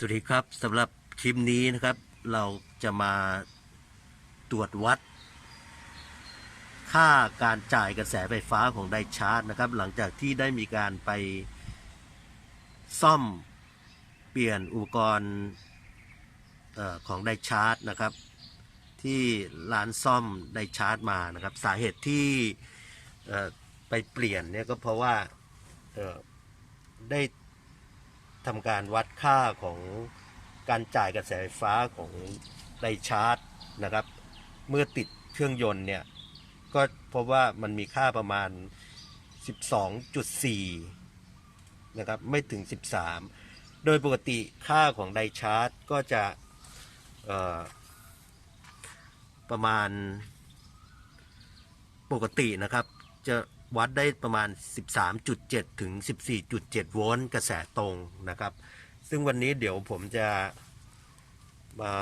สวัสดีครับสำหรับคลิปนี้นะครับ เราจะมาตรวจวัด ค่าการจ่ายกระแสไฟฟ้าของไดชาร์จนะครับ หลังจากที่ได้มีการไปซ่อมเปลี่ยนอุปกรณ์ออของไดชาร์จนะครับ ที่ร้านซ่อมไดชาร์จมานะครับ สาเหตุที่ไปเปลี่ยนเนี่ยก็เพราะว่าได้ ทำการวัดค่าของการจ่ายกระแสไฟฟ้าของไดชาร์จนะครับ เมื่อติดเครื่องยนต์เนี่ย ก็พบว่ามันมีค่าประมาณ 12.4 นะครับ ไม่ถึง 13 โดยปกติค่าของไดชาร์จก็จะประมาณปกตินะครับจะ วัดได้ประมาณ 13.7 ถึง 14.7 โวลต์กระแสตรงนะครับ ซึ่งวันนี้เดี๋ยวผมจะมา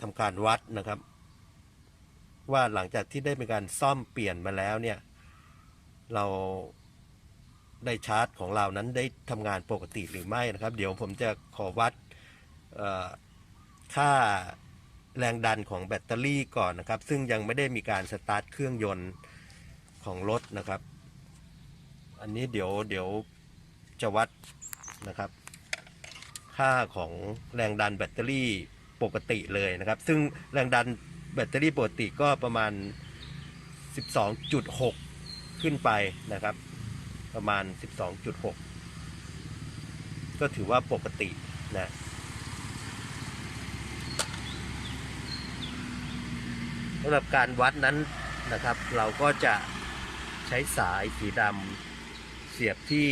ทำการวัดนะครับ ว่าหลังจากที่ได้มีการซ่อมเปลี่ยนมาแล้วเนี่ย เราได้ชาร์จของเรานั้นได้ทำงานปกติหรือไม่นะครับ เดี๋ยวผมจะขอวัดค่าแรงดันของแบตเตอรี่ก่อนนะครับ ซึ่งยังไม่ได้มีการสตาร์ทเครื่องยนต์ ของรถนะครับ อันนี้เดี๋ยวเดี๋ยวจะวัดนะครับ ค่าของแรงดันแบตเตอรี่ปกติเลยนะครับ ซึ่งแรงดันแบตเตอรี่ปกติก็ประมาณ 12.6 ขึ้นไปนะครับ ประมาณ 12.6 ก็ถือว่าปกตินะสำหรับการวัดนั้นนะครับ เราก็จะ ใช้สายสีดำเสียบที่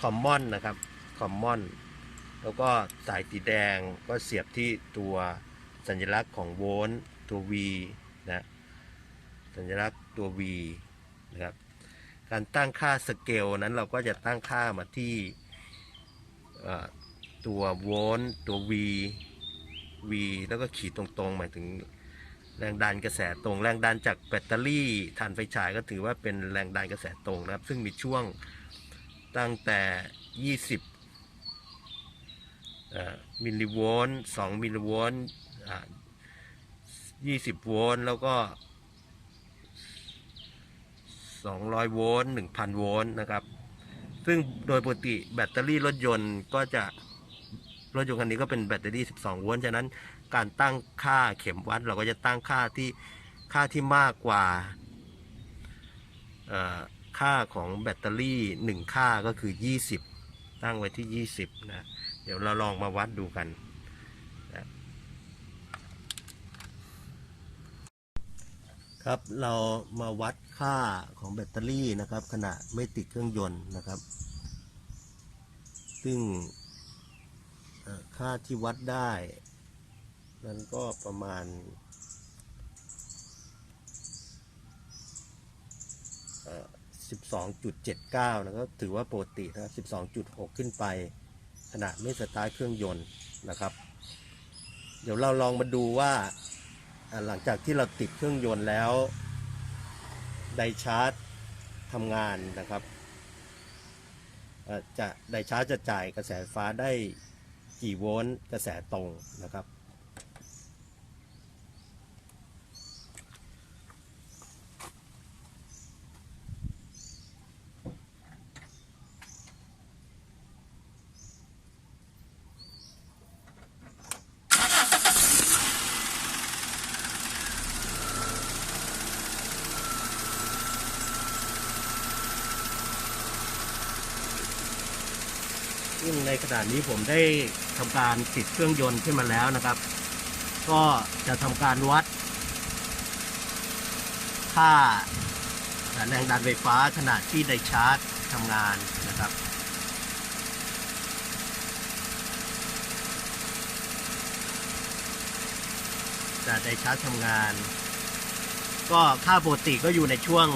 คอมมอนนะครับคอมมอนแล้วก็สายสีแดงก็เสียบที่ตัวสัญลักษณ์ของโวลต์ตัว V นะสัญลักษณ์ตัว V นะครับการตั้งค่าสเกลนั้นเราก็จะตั้งค่ามาที่ตัวโวลต์ตัว V V แล้วก็ขีดตรงๆ หมายถึง แรงดันกระแสตรง แรงดันจากแบตเตอรี่ถ่านไฟฉายก็ถือว่าเป็นแรงดันกระแสตรงนะครับ ซึ่งมีช่วงตั้งแต่ 20มิลลิโวลต์2มิลลิโวลต์20 โวลต์แล้วก็ 200 โวลต์1,000 โวลต์นะครับ ซึ่งโดยปกติแบตเตอรี่รถยนต์ก็จะรถยนต์คันนี้ก็เป็นแบตเตอรี่ 12 โวลต์ ฉะนั้น การตั้งค่าเข็มวัด เราก็จะตั้งค่าที่ค่าที่มากกว่าค่าของแบตเตอรี่ 1 ค่าก็คือ 20 ตั้งไว้ที่ 20 นะ เดี๋ยวเราลองมาวัดดูกันนะ ครับเรามาวัดค่าของแบตเตอรี่นะครับ ขณะไม่ติดเครื่องยนต์นะครับ ซึ่งค่าที่วัดได้ นั้นก็ประมาณสิบสองจุดเอ่อ12.79นะครับ ถือว่าปกตินะครับ12.6ขึ้นไป ขณะไม่สตาร์ทเครื่องยนต์นะครับ เดี๋ยวเราลองมาดูว่าหลังจากที่เราติดเครื่องยนต์แล้วไดชาร์จทำงานนะครับจะไดชาร์จจะจ่ายกระแสไฟฟ้าได้กี่โวลต์กระแสตรงนะครับ ซึ่งในี้ผมได้ทำการติดเครื่องยนต์ขึ้นมาแล้วนะครับ ก็จะทำการวัด ค่าแรงดันไฟฟ้าขณะที่ไดชาร์จทำงานนะครับจะไดชาร์จทำงาน ก็ค่าปกติก็อยู่ในช่วง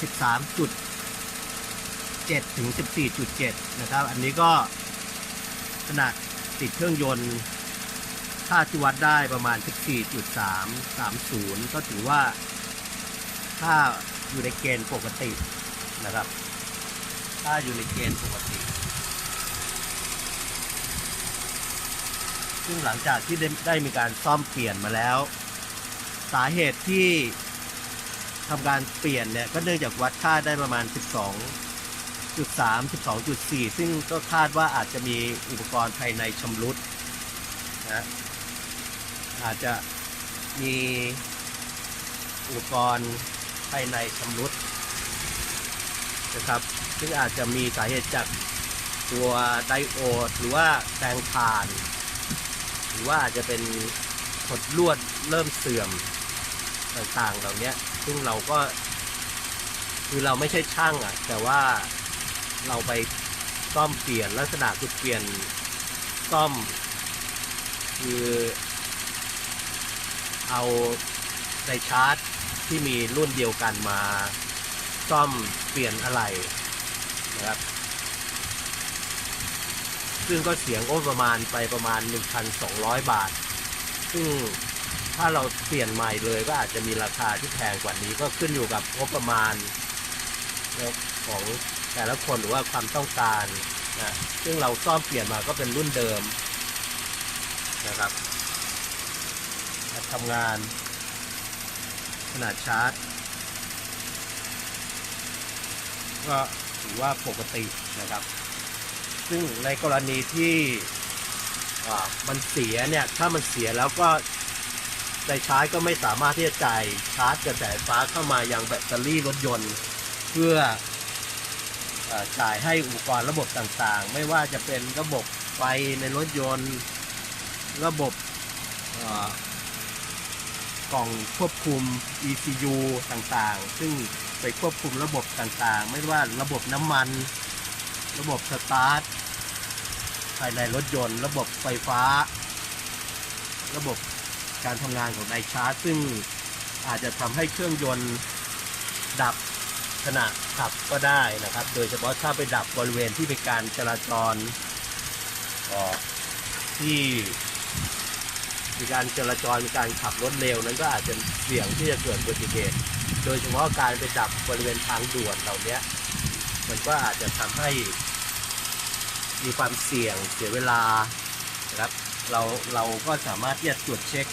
13.7 ถึง 14.7 นะครับ อันนี้ก็ ขนาดติดเครื่องยนต์ค่าที่วัดได้ประมาณ 14.330 ก็ถือว่าค่าอยู่ในเกณฑ์ปกตินะครับค่าอยู่ในเกณฑ์ปกติ ซึ่งหลังจากที่ได้ไดมีการซ่อมเปลี่ยนมาแล้ว สาเหตุที่ทำการเปลี่ยนเนี่ย ก็เนื่องจากวัดค่าได้ประมาณ 12 12.3 12.4 ซึ่งก็คาดว่าอาจจะมีอุปกรณ์ภายในชำรุดนะอาจจะมีอุปกรณ์ภายในชำรุดนะครับ ซึ่งอาจจะมีสาเหตุจากตัวไดโอด หรือว่าแปลงผ่าน หรือว่าอาจจะเป็นขดลวดเริ่มเสื่อมต่างๆ เหล่านี้ซึ่งเราก็คือเราไม่ใช่ช่างอะ แต่ว่า เราไปซ่อมเปลี่ยนลักษณะคือเปลี่ยนซ่อม คือเอาไดชาร์จที่มีรุ่นเดียวกันมาซ่อมเปลี่ยนอะไรนะครับ ซึ่งก็เสียงโอ้ประมาณไปประมาณ 1,200 บาท ซึ่งถ้าเราเปลี่ยนใหม่เลยก็อาจจะมีราคาที่แพงกว่านี้ก็ขึ้นอยู่กับงบประมาณของ แต่ละคนหรือว่าความต้องการนะซึ่งเราซ่อมเปลี่ยนมาก็เป็นรุ่นเดิมนะครับทำงาน ขนาดชาร์จ ก็ถือว่าปกตินะครับ ซึ่งในกรณีที่มันเสียเนี่ย ถ้ามันเสียแล้วก็ไดชาร์จก็ไม่สามารถที่จะจ่ายชาร์จกระแสไฟฟ้าเข้ามายังแบตเตอรี่รถยนต์ เพื่อ จ่ายให้อุปกรณ์ระบบต่างๆ ไม่ว่าจะเป็นระบบไฟในรถยนต์ ระบบกล่องควบคุม ECU ต่างๆ ซึ่งไปควบคุมระบบต่างๆ ไม่ว่าระบบน้ำมัน ระบบสตาร์ทภายในรถยนต์ ระบบไฟฟ้า ระบบการทำงานของไดชาร์จซึ่งอาจจะทำให้เครื่องยนต์ดับ ขณะขับก็ได้นะครับ โดยเฉพาะถ้าไปดับบริเวณที่เป็นการจราจรที่มีการจราจรมีการขับรถเร็วนั้นก็อาจจะเสี่ยงที่จะเกิดอุบัติเหตุ โดยเฉพาะการไปดับบริเวณทางด่วนเหล่านี้มันก็อาจจะทำให้มีความเสี่ยงเสียเวลานะครับเราเราก็สามารถที่จะตรวจเช็ค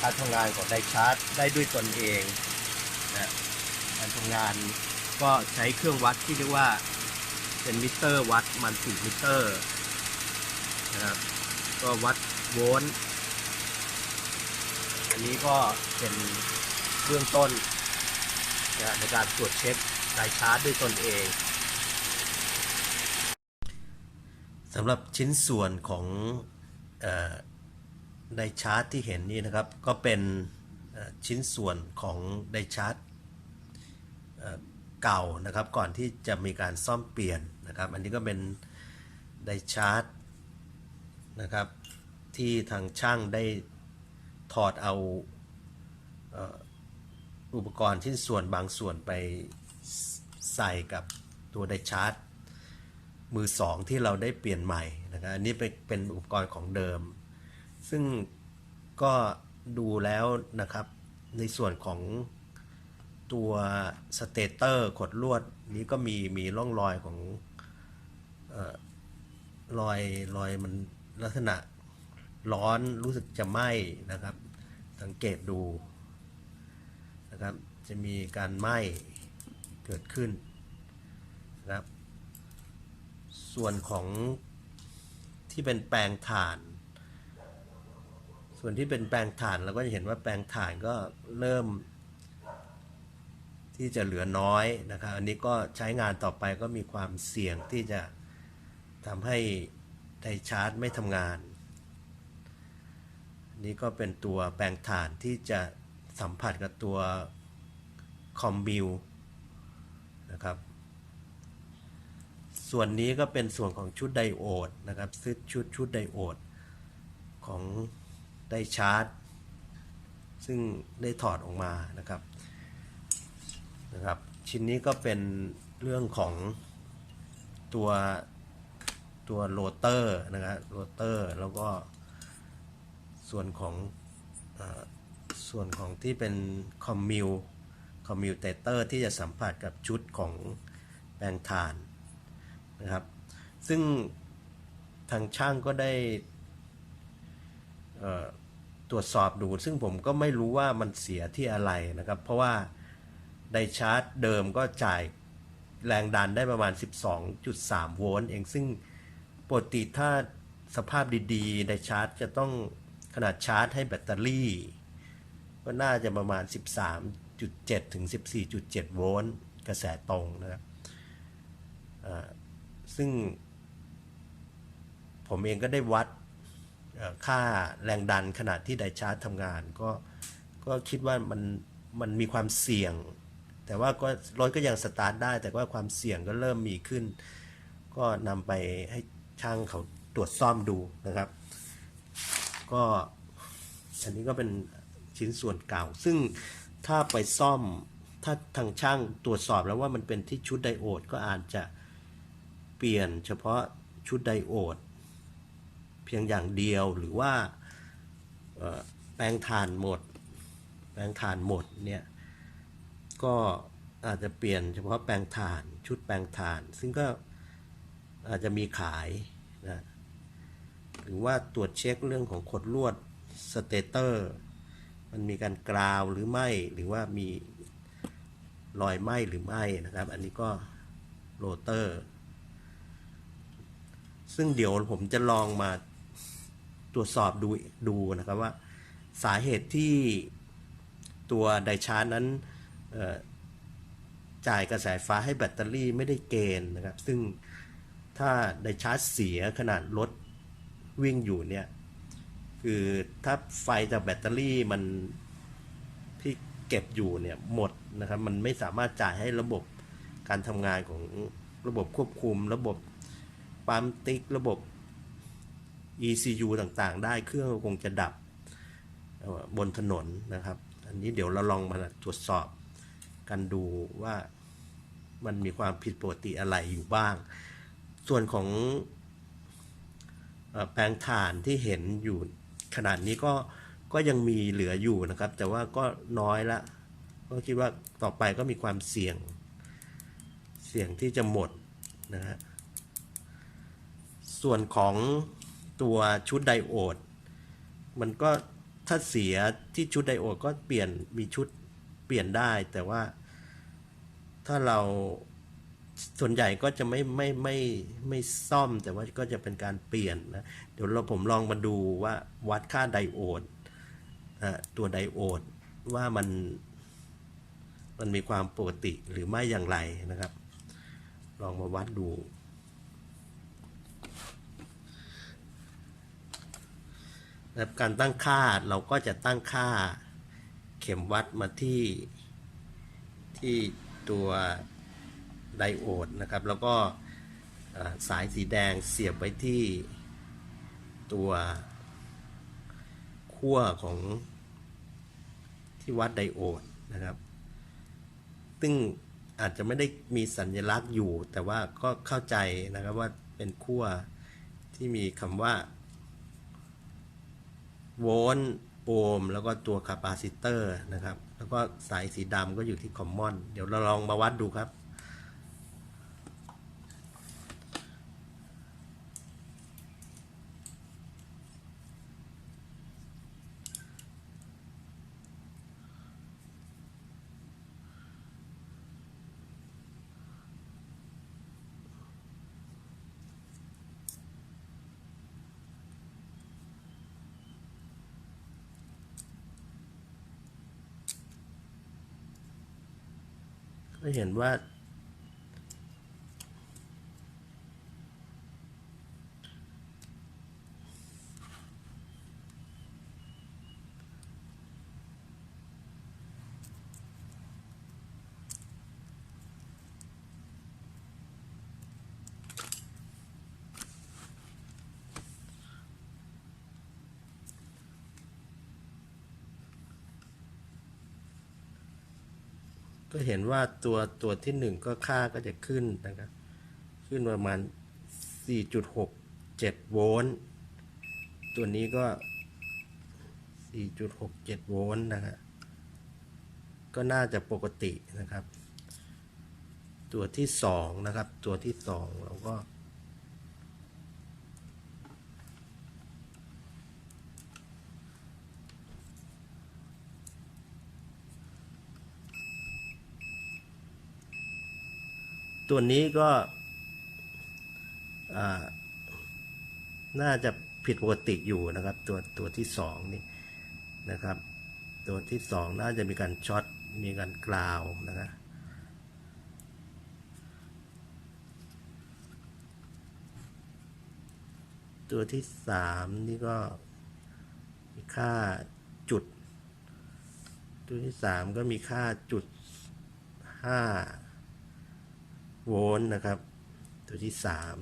การทำงานของไดชาร์จได้ด้วยตนเอง ทำงาน ก็ใช้เครื่องวัดที่เรียกว่าเป็นมิเตอร์วัดมันติมิเตอร์นะครับก็วัดโวลต์อันนี้ก็เป็นเบื้องต้นในการตรวจเช็คสายชาร์จด้วยตนเองสำหรับชิ้นส่วนของออไดชาร์จที่เห็นนี่นะครับ ก็เป็นชิ้นส่วนของไดชาร์จ เก่านะครับก่อนที่จะมีการซ่อมเปลี่ยนนะครับ อันนี้ก็เป็นไดชาร์จนะครับที่ทางช่างได้ถอดเอาอุปกรณ์ชิ้นส่วนบางส่วนไปใส่กับตัวไดชาร์จมือสองที่เราได้เปลี่ยนใหม่นะครับอันนี้เป็นอุปกรณ์ของเดิม ซึ่งก็ดูแล้วนะครับในส่วนของ ตัวสเตเตอร์ขดลวดนี้ก็มีมีร่องรอยของออรอยรอยมันลักษณะร้อนรู้สึกจะไหม้นะครับ สังเกตดูนะครับ จะมีการไหม้เกิดขึ้นนะครับ ส่วนของที่เป็นแปลงถ่าน ส่วนที่เป็นแปลงถ่านเราก็จะเห็นว่าแปลงถ่านก็เริ่ม ที่จะเหลือน้อยนะครับ อันนี้ก็ใช้งานต่อไปก็มีความเสี่ยงที่จะทำให้ไดชาร์จไม่ทำงานนนี้ก็เป็นตัวแปลงถ่านที่จะสัมผัสกับตัวคอมบิวนะครับ ส่วนนี้ก็เป็นส่วนของชุดไดโอดนะครับซึ่งชุดชุดไดโอดของไดชาร์จ ซึ่งได้ถอดออกมานะครับ นะครับ ชิ้นนี้ก็เป็นเรื่องของตัวตัวโรเตอร์นะครับโรเตอร์แล้วก็ส่วนของอส่วนของที่เป็นคอมมิวคอมมิวเตเตอร์ที่จะสัมผัสกับชุดของแปลงถ่านนะครับ ซึ่งทางช่างก็ได้ตรวจสอบดู ซึ่งผมก็ไม่รู้ว่ามันเสียที่อะไรนะครับ เพราะว่า ไดชาร์จเดิมก็จ่ายแรงดันได้ประมาณ 12.3 โวลต์เองซึ่งปกติถ้าสภาพดีๆไดชาร์จจะต้องขนาดชาร์จให้แบตเตอรี่ ก็น่าจะประมาณ 13.7 ถึง 14.7 โวลต์กระแสตรงนะครับซึ่ง ผมเองก็ได้วัดค่าแรงดันขณะที่ไดชาร์จทำงาน ก็ก็คิดว่ามันมันมีความเสี่ยง แต่ว่าก็รถก็ยังสตาร์ทได้ แต่ว่าความเสี่ยงก็เริ่มมีขึ้น ก็นำไปให้ช่างเขาตรวจซ่อมดูนะครับ ก็อันนี้ก็เป็นชิ้นส่วนเก่า ซึ่งถ้าไปซ่อมถ้าทางช่างตรวจสอบแล้วว่ามันเป็นที่ชุดไดโอดก็อาจจะเปลี่ยนเฉพาะชุดไดโอด เพียงอย่างเดียวหรือว่าแปลงถ่านหมด แปลงถ่านหมดเนี่ย ก็อาจจะเปลี่ยนเฉพาะแปลงถ่านชุดแปลงถ่าน ซึ่งก็อาจจะมีขายนะหรือว่าตรวจเช็คเรื่องของขดลวดสเตเตอร์มันมีการกราวหรือไม่หรือว่ามีรอยไหมหรือไม่นะครับ อันนี้ก็โรเตอร์ ซึ่งเดี๋ยวผมจะลองมาตรวจสอบดูดูนะครับว่าสาเหตุที่ตัวไดชาร์จนั้น จ่ายกระแสไฟฟ้าให้แบตเตอรี่ไม่ได้เกณฑ์นะครับ ซึ่งถ้าได้ชาร์จเสียขนาดรถวิ่งอยู่เนี่ย คือถ้าไฟจากแบตเตอรี่มันที่เก็บอยู่เนี่ยหมดนะครับ มันไม่สามารถจ่ายให้ระบบการทำงานของระบบควบคุม ระบบปั๊มติ๊กระบบ ECU ต่างๆ ได้เครื่องคงจะดับบนถนนนะครับ อันนี้เดี๋ยวเราลองมาตรวจสอบ กันดูว่ามันมีความผิดปกติอะไรอยู่บ้าง ส่วนของแปลงถ่านที่เห็นอยู่ขนาดนี้ก็ก็ยังมีเหลืออยู่นะครับ แต่ว่าก็น้อยละ ก็คิดว่าต่อไปก็มีความเสี่ยง เสี่ยงที่จะหมดนะฮะ ส่วนของตัวชุดไดโอด มันก็ถ้าเสียที่ชุดไดโอดก็เปลี่ยนมีชุดเปลี่ยนได้แต่ว่า ถ้าเราส่วนใหญ่ก็จะไม่ไม่ไม่ไม่ซ่อมแต่ว่าก็จะเป็นการเปลี่ยนนะ เดี๋ยวเราผมลองมาดูว่าวัดค่าไดโอดตัวไดโอดว่ามันมันมีความปกติหรือไม่อย่างไรนะครับ ลองมาวัดดูนะครับการตั้งค่าเราก็จะตั้งค่าเข็มวัดมาที่ที่ ตัวไดโอดนะครับ แล้วก็สายสีแดงเสียบไว้ที่ตัวขั้วของที่วัดไดโอดนะครับ ซึ่งอาจจะไม่ได้มีสัญลักษณ์อยู่ แต่ว่าก็เข้าใจนะครับว่าเป็นขั้วที่มีคำว่าโวลต์ โอห์มแล้วก็ตัวคาปาซิเตอร์นะครับ แล้วก็สายสีดำก็อยู่ที่คอมมอน เดี๋ยวเราลองมาวัดดูครับ ก็เห็นว่า ก็เห็นว่าตัวตัวที่หนึ่งก็ค่าก็จะขึ้นนะครับ ขึ้นประมาณ 4.67 โวลต์ ตัวนี้ก็ 4.67 โวลต์นะครับก็น่าจะปกตินะครับ ตัวที่สองนะครับ ตัวที่สองเราก็ ตัวนี้ก็น่าจะผิดปกติอยู่นะครับ ตัวตัวที่สองนี่นะครับ ตัวที่สองน่าจะมีการช็อตมีการกราวนะครับตัวที่สามนี่ก็มีค่าจุด ตัวที่สามก็มีค่าจุดห้า โวลต์นะครับ ตัวที่สาม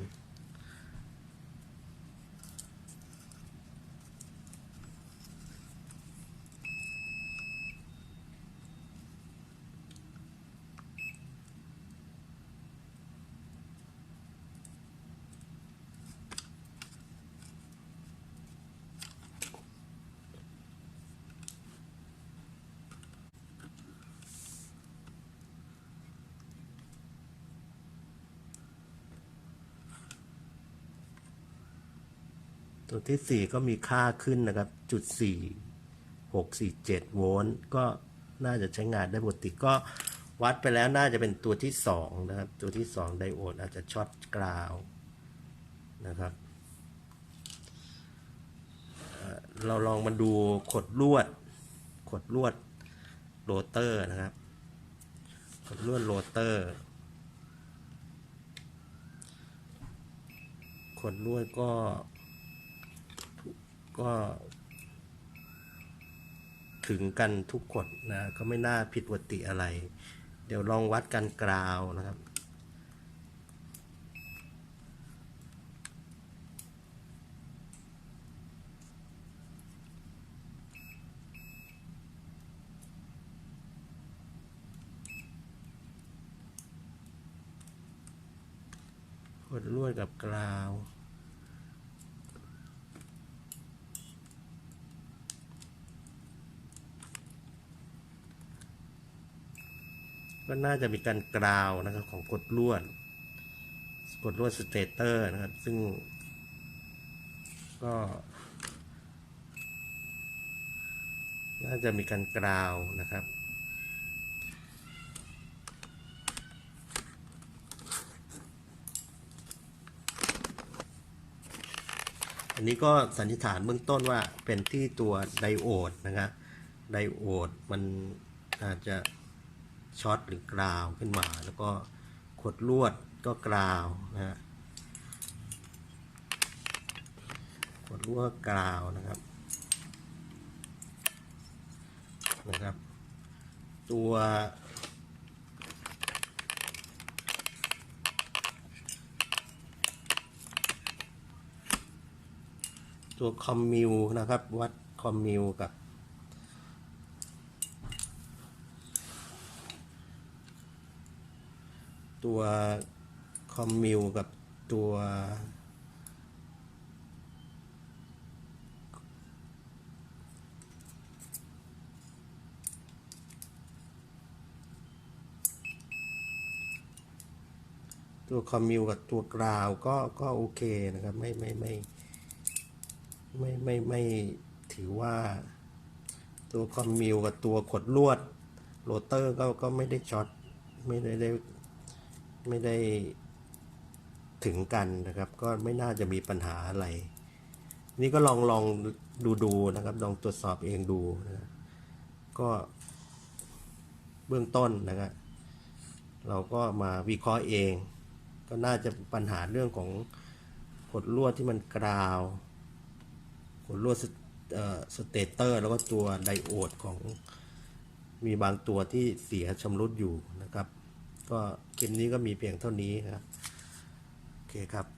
ตัวที่สี่ก็มีค่าขึ้นนะครับจุดสี่หกสี่เจ็ดโวลต์ก็น่าจะใช้งานได้ปกติก็วัดไปแล้วน่าจะเป็นตัวที่สองนะครับ ตัวที่สองไดโอดอาจจะช็อตกราวนะครับเอ่อเราลองมาดูขดลวด ขดลวดโรเตอร์นะครับ ขดลวดโรเตอร์ ขดลวดก็ ก็ถึงกันทุกขดนะก็ไม่น่าผิดปกติอะไร เดี๋ยวลองวัดกันกราวนะครับขดลวดกับกราว ก็น่าจะมีการกราวนะครับของกดลวด กดลวดสเตเตอร์นะครับ ซึ่ง ก็ น่าจะมีการกราวนะครับอันนี้ก็สันนิษฐานเบื้องต้นว่าเป็นที่ตัวไดโอดนะครับไดโอดมันอาจจะ ช็อตหรือกราวขึ้นมา แล้วก็ขดลวดก็กราวนะฮะขดลวดกราวนะครับนะครับ ตัวตัวคอมมิวนะครับ วัดคอมมิวกับ ตัวคอมมิวกับตัวตัวคอมมิวกับตัวกราวก็ก็โอเคนะครับ ไม่ไม่ไม่ไม่ไม่ไม่ถือว่า ตัวคอมมิวกับตัวขดลวดโรเตอร์ก็ก็ไม่ได้ช็อตไม่ได้ ไม่ได้ถึงกันนะครับ ก็ไม่น่าจะมีปัญหาอะไร นี่ก็ลองลองดูดูนะครับ ลองตรวจสอบเองดูนะก็เบื้องต้นนะครับเราก็มาวิเคราะห์เอง ก็น่าจะปัญหาเรื่องของขดลวดที่มันกราวขดลวดสเตเตอร์ แล้วก็ตัวไดโอดของมีบางตัวที่เสียชำรุดอยู่นะครับ ก็คลิปนี้ก็มีเพียงเท่านี้ครับโอเคครับ